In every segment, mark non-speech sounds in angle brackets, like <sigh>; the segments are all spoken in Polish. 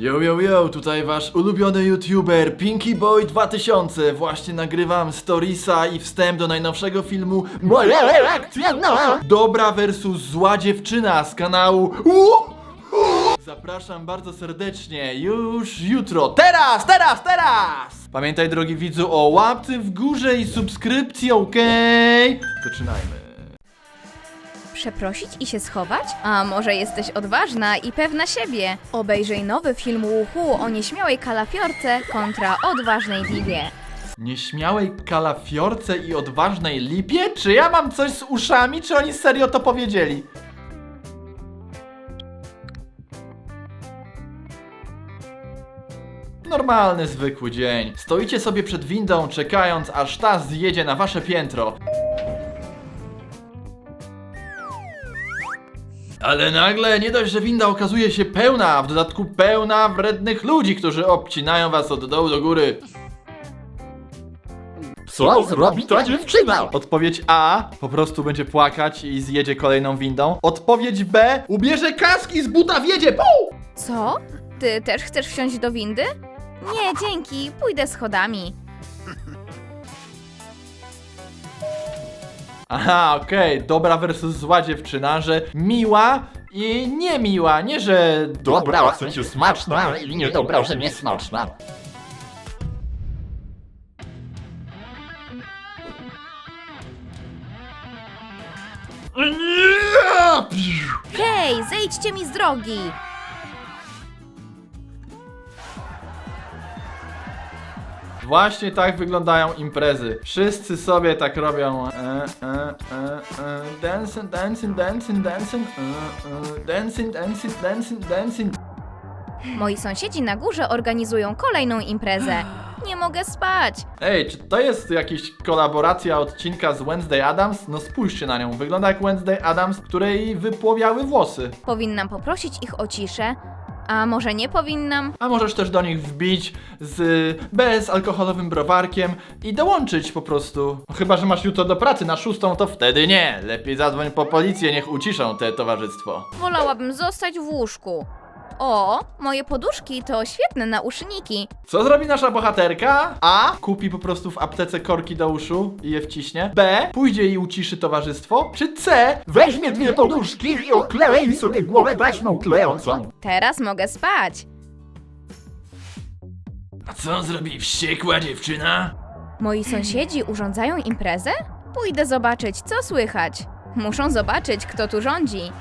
Yo, yo, yo, tutaj wasz ulubiony youtuber Pinky Boy 2000. Właśnie nagrywam storiesa i wstęp do najnowszego filmu Moja reakcja na Dobra versus zła dziewczyna z kanału Zapraszam bardzo serdecznie, już jutro, teraz, teraz, teraz! Pamiętaj drogi widzu o łapce w górze i subskrypcji, okej? Zaczynajmy. Przeprosić i się schować? A może jesteś odważna i pewna siebie? Obejrzyj nowy film Łuchu o nieśmiałej kalafiorce kontra odważnej Bibie. Nieśmiałej kalafiorce i odważnej lipie? Czy ja mam coś z uszami, czy oni serio to powiedzieli? Normalny, zwykły dzień. Stoicie sobie przed windą, czekając, aż ta zjedzie na wasze piętro. Ale nagle nie dość, że winda okazuje się pełna, a w dodatku pełna wrednych ludzi, którzy obcinają was od dołu do góry. Co zrobi ta dziewczyna? Odpowiedź A po prostu będzie płakać i zjedzie kolejną windą. Odpowiedź B ubierze kaski z buta wjedzie. Pum! Co? Ty też chcesz wsiąść do windy? Nie, dzięki, pójdę schodami. Aha, okej, dobra versus zła dziewczyna, że miła i niemiła, nie że Dobra, w sensie smaczna i niedobra, że nie smaczna. Hej, zejdźcie mi z drogi! Właśnie tak wyglądają imprezy. Wszyscy sobie tak robią. E, e, e, e, dancing, dancing, dancing, dancing, e, e, dancing, dancing, dancing, dancing. Moi sąsiedzi na górze organizują kolejną imprezę. Nie mogę spać. Ej, czy to jest jakaś kolaboracja odcinka z Wednesday Adams? No spójrzcie na nią. Wygląda jak Wednesday Adams, której wypłowiały włosy. Powinnam poprosić ich o ciszę. A może nie powinnam? A możesz też do nich wbić z bezalkoholowym browarkiem i dołączyć po prostu. Chyba, że masz jutro do pracy na szóstą, to wtedy nie. Lepiej zadzwoń po policję, niech uciszą te towarzystwo. Wolałabym zostać w łóżku. O, moje poduszki to świetne nauszniki. Co zrobi nasza bohaterka? A. Kupi po prostu w aptece korki do uszu i je wciśnie. B. Pójdzie i uciszy towarzystwo. Czy C. Weźmie dwie poduszki i oklei sobie głowę taśmą klejącą. Teraz mogę spać. A co zrobi wściekła dziewczyna? Moi sąsiedzi urządzają imprezę? Pójdę zobaczyć, co słychać. Muszą zobaczyć, kto tu rządzi.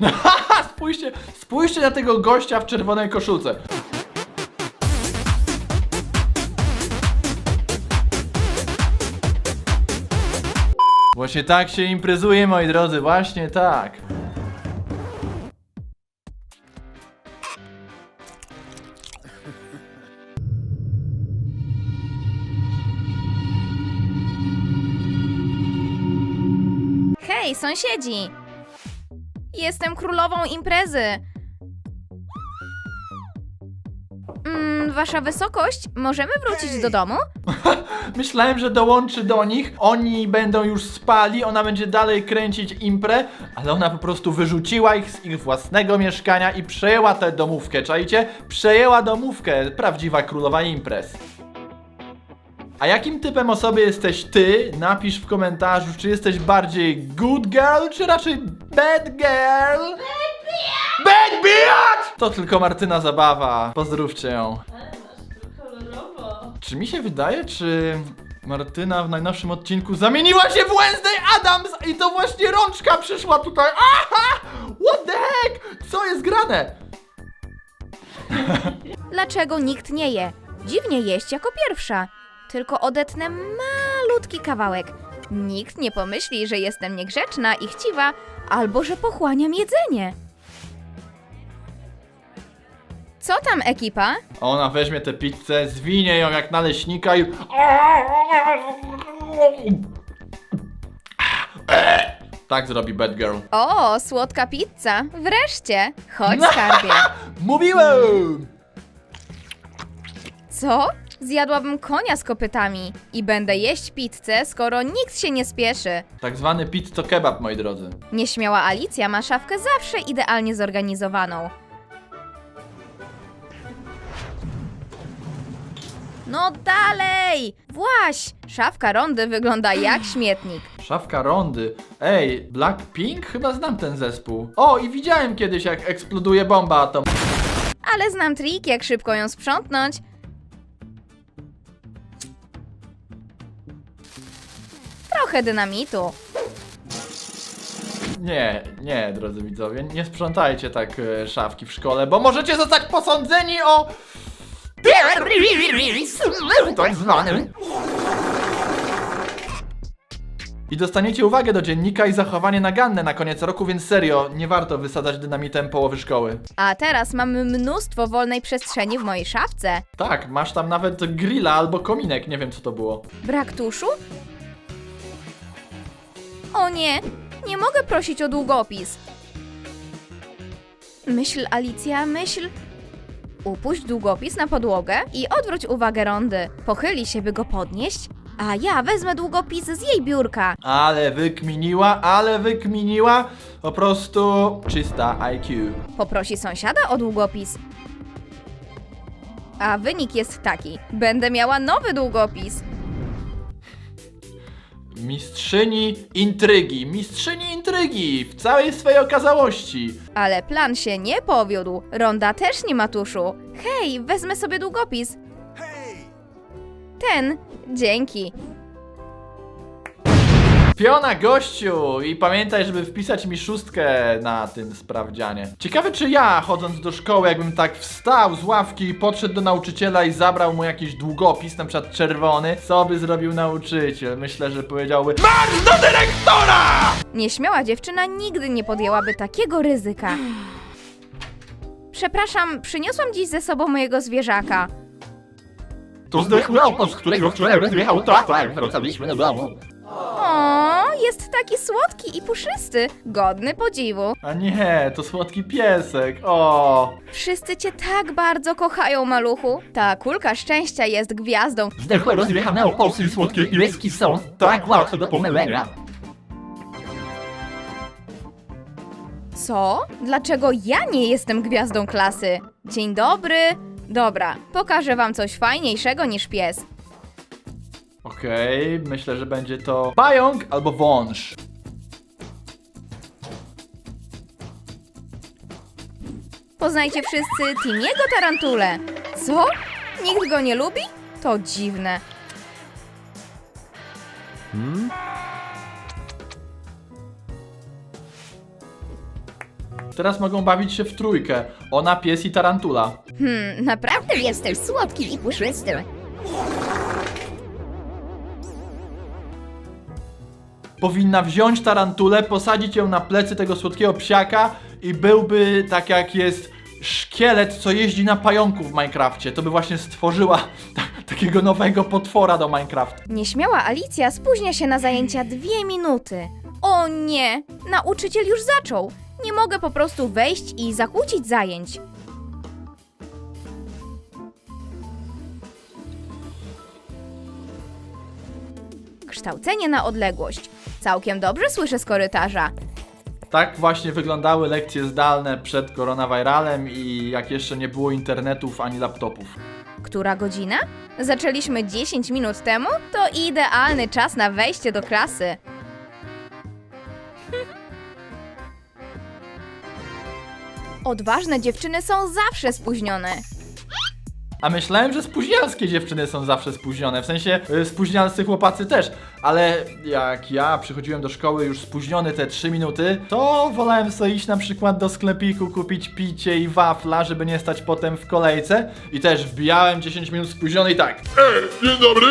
<laughs> Spójrzcie, spójrzcie na tego gościa w czerwonej koszulce. Właśnie tak się imprezuje, moi drodzy, właśnie tak. Hej, sąsiedzi! Jestem królową imprezy. Mm, wasza wysokość, możemy wrócić do domu? <laughs> Myślałem, że dołączy do nich, oni będą już spali, ona będzie dalej kręcić imprę, ale ona po prostu wyrzuciła ich z ich własnego mieszkania i przejęła tę domówkę, czajcie? Przejęła domówkę, prawdziwa królowa imprez. A jakim typem osoby jesteś ty? Napisz w komentarzu, czy jesteś bardziej good girl, czy raczej bad girl? Bad bitch! To tylko Martyna Zabawa. Pozdrówcie ją. Czy mi się wydaje, czy Martyna w najnowszym odcinku zamieniła się w Wednesday Adams i to właśnie rączka przyszła tutaj. Aha! What the heck? Co jest grane? <laughs> Dlaczego nikt nie je? Dziwnie jeść jako pierwsza. Tylko odetnę malutki kawałek. Nikt nie pomyśli, że jestem niegrzeczna i chciwa, albo że pochłaniam jedzenie. Co tam, ekipa? Ona weźmie tę pizzę, zwinie ją jak naleśnika i... Tak zrobi Bad Girl. O, słodka pizza. Wreszcie. Chodź, skarbie. <laughs> Mówiłem! Co? zjadłabym konia z kopytami i będę jeść pizzę, skoro nikt się nie spieszy. Tak zwany pizzo kebab, moi drodzy. Nieśmiała Alicja ma szafkę zawsze idealnie zorganizowaną. No dalej! Właś! Szafka rondy wygląda jak <gasps> śmietnik. Szafka rondy. Ej, Blackpink? Chyba znam ten zespół. O, i widziałem kiedyś, jak eksploduje bomba atom. Ale znam trik, jak szybko ją sprzątnąć. Trochę dynamitu. Nie, nie, drodzy widzowie, nie sprzątajcie tak e, szafki w szkole, bo możecie zostać posądzeni o... Tak. I dostaniecie uwagę do dziennika i zachowanie naganne na koniec roku, więc serio, nie warto wysadzać dynamitem połowy szkoły. A teraz mamy mnóstwo wolnej przestrzeni w mojej szafce. Tak, masz tam nawet grilla albo kominek, nie wiem co to było. Brak tuszu? O nie, nie mogę prosić o długopis. Myśl, Alicja, myśl. Upuść długopis na podłogę i odwróć uwagę rondy. Pochyli się, by go podnieść, a ja wezmę długopis z jej biurka. Ale wykminiła, ale wykminiła, po prostu czysta IQ. Poprosi sąsiada o długopis. A wynik jest taki: będę miała nowy długopis. Mistrzyni intrygi, mistrzyni intrygi w całej swojej okazałości. Ale plan się nie powiódł. Ronda też nie ma tuszu. Hej, wezmę sobie długopis. Ten. Dzięki. Piona gościu! I pamiętaj, żeby wpisać mi szóstkę na tym sprawdzianie. Ciekawe, czy ja, chodząc do szkoły, jakbym tak wstał z ławki i podszedł do nauczyciela i zabrał mu jakiś długopis, na przykład czerwony, co by zrobił nauczyciel? Myślę, że powiedziałby MARSZ DO DYREKTORA! Nieśmiała dziewczyna nigdy nie podjęłaby takiego ryzyka. Przepraszam, przyniosłam dziś ze sobą mojego zwierzaka. To zdechły opos, którego wczoraj rozjechał traktor. Wracaliśmy do domu. Jest taki słodki i puszysty, godny podziwu. A nie, to słodki piesek, o. Wszyscy cię tak bardzo kochają, maluchu. Ta kulka szczęścia jest gwiazdą. Zdechłe rozjechane oposy i słodkie pieski są tak łatwe do pomylenia. Co? Dlaczego ja nie jestem gwiazdą klasy? Dzień dobry. Dobra, pokażę wam coś fajniejszego niż pies. Okej, myślę, że będzie to pająk albo wąż. Poznajcie wszyscy Timiego Tarantule. Co? Nikt go nie lubi? To dziwne. Teraz mogą bawić się w trójkę. Ona, pies i tarantula. Hmm, naprawdę Jesteś słodki i puszysty. Powinna wziąć tarantulę, posadzić ją na plecy tego słodkiego psiaka i byłby tak jak jest szkielet, co jeździ na pająku w Minecrafcie. To by właśnie stworzyła <laughs> ta, takiego nowego potwora do Minecraft. Nieśmiała Alicja spóźnia się na zajęcia dwie minuty. O nie! Nauczyciel już zaczął. Nie mogę po prostu wejść i zakłócić zajęć. Kształcenie na odległość. Całkiem dobrze słyszę z korytarza. Tak właśnie wyglądały lekcje zdalne przed koronawiralem i jak jeszcze nie było internetów ani laptopów. Która godzina? Zaczęliśmy 10 minut temu? To idealny czas na wejście do klasy. <laughs> Odważne dziewczyny są zawsze spóźnione. A myślałem, że spóźnialskie dziewczyny są zawsze spóźnione, w sensie y, spóźnialscy chłopacy też, ale jak ja przychodziłem do szkoły już spóźniony te 3 minuty, to wolałem sobie iść na przykład do sklepiku, kupić picie i wafla, żeby nie stać potem w kolejce i też wbijałem 10 minut spóźniony i tak. Dzień dobry.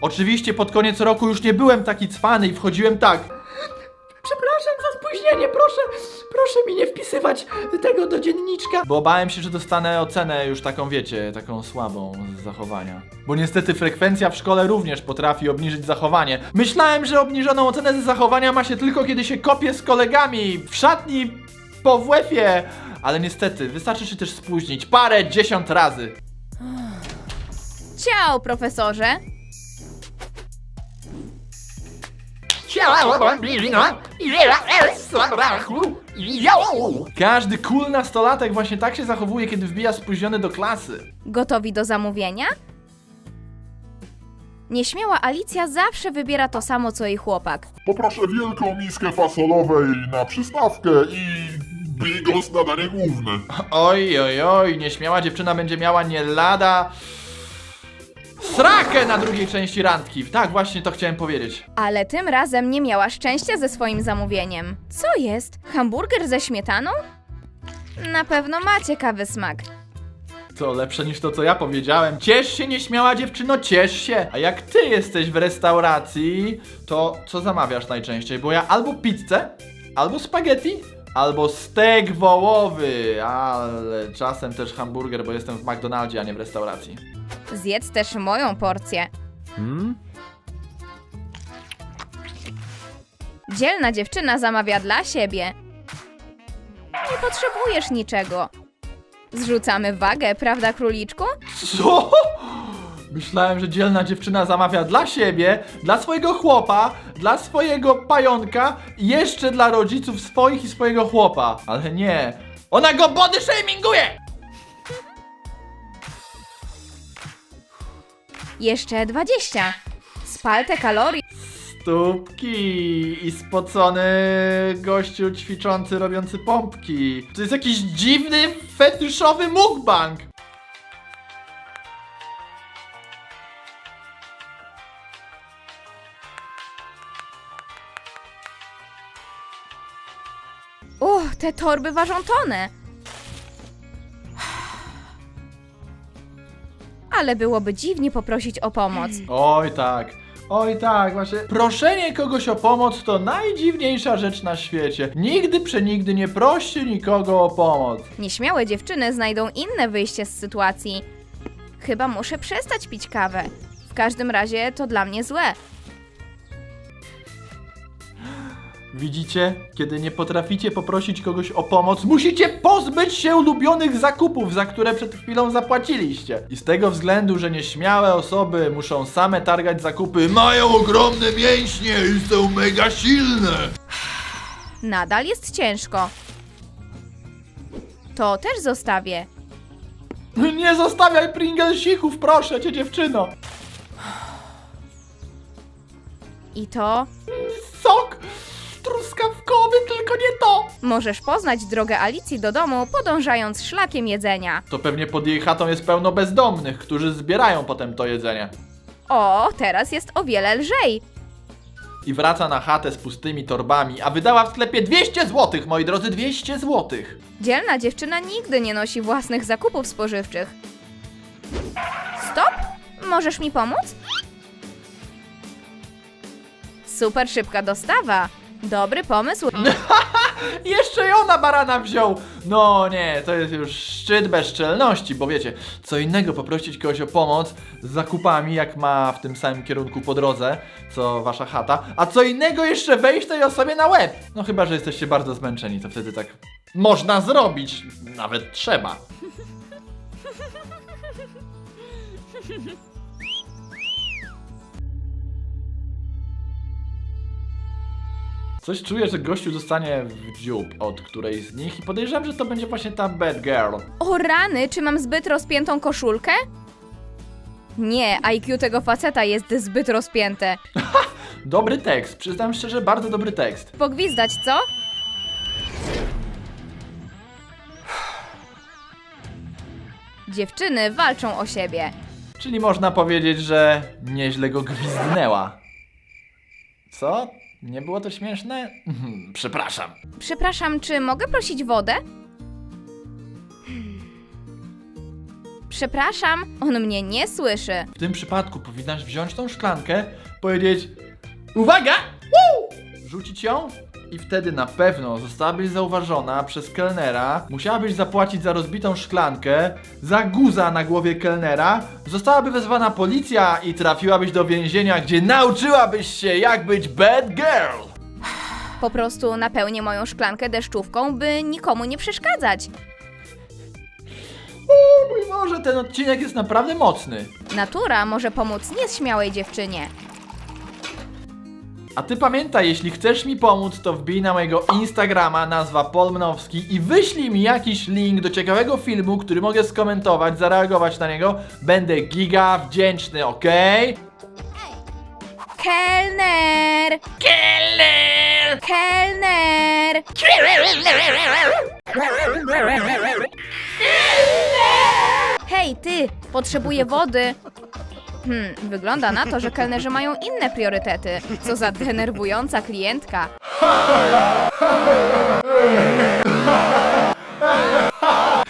Oczywiście pod koniec roku już nie byłem taki cwany i wchodziłem tak. Przepraszam za spóźnienie, proszę, proszę mi nie wpisywać tego do dzienniczka. Bo bałem się, że dostanę ocenę już taką, wiecie, taką słabą z zachowania. Bo niestety frekwencja w szkole również potrafi obniżyć zachowanie. Myślałem, że obniżoną ocenę ze zachowania ma się tylko kiedy się kopie z kolegami w szatni po WF-ie. Ale niestety, wystarczy się też spóźnić parę dziesiąt razy. Ciao, profesorze! Każdy cool nastolatek właśnie tak się zachowuje, kiedy wbija spóźniony do klasy. Gotowi do zamówienia? Nieśmiała Alicja zawsze wybiera to samo co jej chłopak. Poproszę wielką miskę fasolowej na przystawkę i bigos na danie główne. Oj, oj, oj, nieśmiała dziewczyna będzie miała nie lada... Srakę na drugiej części randki. Tak, właśnie to chciałem powiedzieć. Ale tym razem nie miała szczęścia ze swoim zamówieniem. Co jest? Hamburger ze śmietaną? Na pewno ma ciekawy smak. To lepsze niż to, co ja powiedziałem. Ciesz się, nieśmiała dziewczyno, ciesz się. A jak ty jesteś w restauracji, to co zamawiasz najczęściej? Bo ja albo pizzę, albo spaghetti, albo stek wołowy, ale czasem też hamburger, bo jestem w McDonaldzie, a nie w restauracji. Zjedz też moją porcję. Dzielna dziewczyna zamawia dla siebie. Nie potrzebujesz niczego. Zrzucamy wagę, prawda, króliczku? Co? Myślałem, że dzielna dziewczyna zamawia dla siebie, dla swojego chłopa, dla swojego pająka i jeszcze dla rodziców swoich i swojego chłopa. Ale nie. Ona go body shaminguje! Jeszcze 20. Spal te kalorie. Stópki i spocony gościu ćwiczący, robiący pompki. To jest jakiś dziwny, fetyszowy mukbang. Uch, te torby ważą tonę. Ale byłoby dziwnie poprosić o pomoc. Oj tak. Oj tak, właśnie. Proszenie kogoś o pomoc to najdziwniejsza rzecz na świecie. Nigdy przenigdy nie proście nikogo o pomoc. Nieśmiałe dziewczyny znajdą inne wyjście z sytuacji. Chyba muszę przestać pić kawę. W każdym razie to dla mnie złe. Widzicie? Kiedy nie potraficie poprosić kogoś o pomoc, musicie pozbyć się ulubionych zakupów, za które przed chwilą zapłaciliście. I z tego względu, że nieśmiałe osoby muszą same targać zakupy, mają ogromne mięśnie i są mega silne. Nadal jest ciężko. To też zostawię. Nie zostawiaj Pringlesików, proszę cię dziewczyno. I to Sok truskawkowy, tylko nie to. możesz poznać drogę Alicji do domu, podążając szlakiem jedzenia. To pewnie pod jej chatą jest pełno bezdomnych, którzy zbierają potem to jedzenie. O, teraz jest o wiele lżej. I wraca na chatę z pustymi torbami, a wydała w sklepie 200 zł, moi drodzy, 200 zł. Dzielna dziewczyna nigdy nie nosi własnych zakupów spożywczych. Stop! Możesz mi pomóc? Super szybka dostawa. Dobry pomysł. <laughs> Jeszcze i ona barana wziął! No nie, to jest już szczyt bezczelności, bo wiecie, co innego poprosić kogoś o pomoc z zakupami, jak ma w tym samym kierunku po drodze, co wasza chata, a co innego jeszcze wejść tej osobie na łeb! No chyba, że jesteście bardzo zmęczeni, to wtedy tak można zrobić, nawet trzeba. <laughs> Coś czuję, że gościu dostanie w dziób od którejś z nich i podejrzewam, że to będzie właśnie ta bad girl. O rany, czy mam zbyt rozpiętą koszulkę? Nie, IQ tego faceta jest zbyt rozpięte. <laughs> Dobry tekst, przyznam szczerze, bardzo dobry tekst. Pogwizdać, co? Dziewczyny walczą o siebie. Czyli można powiedzieć, że nieźle go gwizdnęła. Co? Nie było to śmieszne? Mhm, <laughs> Przepraszam. Przepraszam, czy mogę prosić wodę? Przepraszam, on mnie nie słyszy. W tym przypadku powinnaś wziąć tą szklankę, powiedzieć Uwaga! Woo! Rzucić ją i wtedy na pewno zostałabyś zauważona przez kelnera, musiałabyś zapłacić za rozbitą szklankę, za guza na głowie kelnera, zostałaby wezwana policja i trafiłabyś do więzienia, gdzie nauczyłabyś się jak być bad girl! Po prostu napełnię moją szklankę deszczówką, by nikomu nie przeszkadzać. O mój Boże, ten odcinek jest naprawdę mocny. Natura może pomóc nieśmiałej dziewczynie. A ty pamiętaj, jeśli chcesz mi pomóc, to wbij na mojego Instagrama, nazwa Polmnowski i wyślij mi jakiś link do ciekawego filmu, który mogę skomentować, zareagować na niego. Będę giga wdzięczny, okej? Kelner! Kelner! Kelner! Hej, ty! Potrzebuję wody! Hmm, wygląda na to, że kelnerzy mają inne priorytety. Co za denerwująca klientka.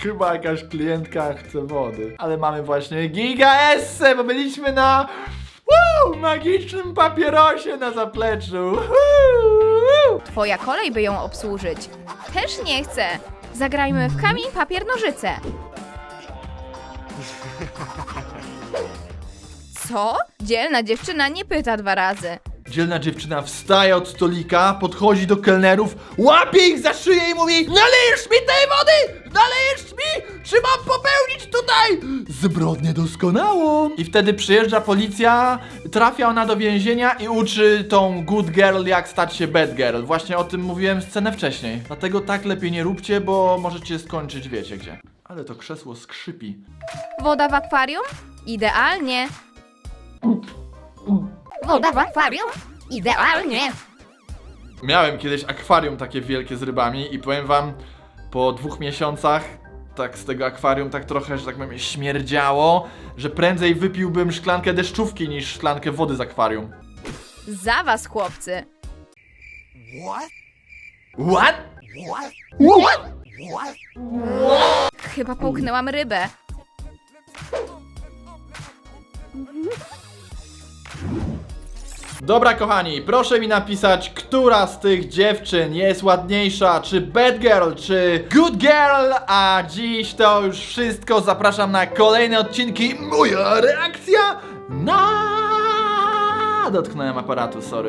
Chyba jakaś klientka chce wody. Ale mamy właśnie giga esse, bo byliśmy na woo, magicznym papierosie na zapleczu. Woo! Twoja kolej, by ją obsłużyć. Też nie chcę. Zagrajmy w kamień, papier, nożyce. Co? Dzielna dziewczyna nie pyta dwa razy. Dzielna dziewczyna wstaje od stolika, podchodzi do kelnerów, łapie ich za szyję i mówi Nalejesz mi tej wody! Nalejesz mi! Czy mam popełnić tutaj zbrodnię doskonałą? I wtedy przyjeżdża policja, trafia ona do więzienia i uczy tą good girl jak stać się bad girl. Właśnie o tym mówiłem scenę wcześniej. Dlatego tak lepiej nie róbcie, bo możecie skończyć wiecie gdzie. Ale to krzesło skrzypi. Woda w akwarium? Idealnie. Woda w akwarium? Idealnie. Miałem kiedyś akwarium takie wielkie z rybami i powiem wam, po dwóch miesiącach tak z tego akwarium tak trochę, że tak powiem, śmierdziało, że prędzej wypiłbym szklankę deszczówki niż szklankę wody z akwarium. Za was, chłopcy. What? Chyba połknęłam rybę. Dobra kochani, proszę mi napisać, która z tych dziewczyn jest ładniejsza, czy bad girl, czy good girl, a dziś to już wszystko, zapraszam na kolejne odcinki, moja reakcja na... Dotknąłem aparatu, sorry.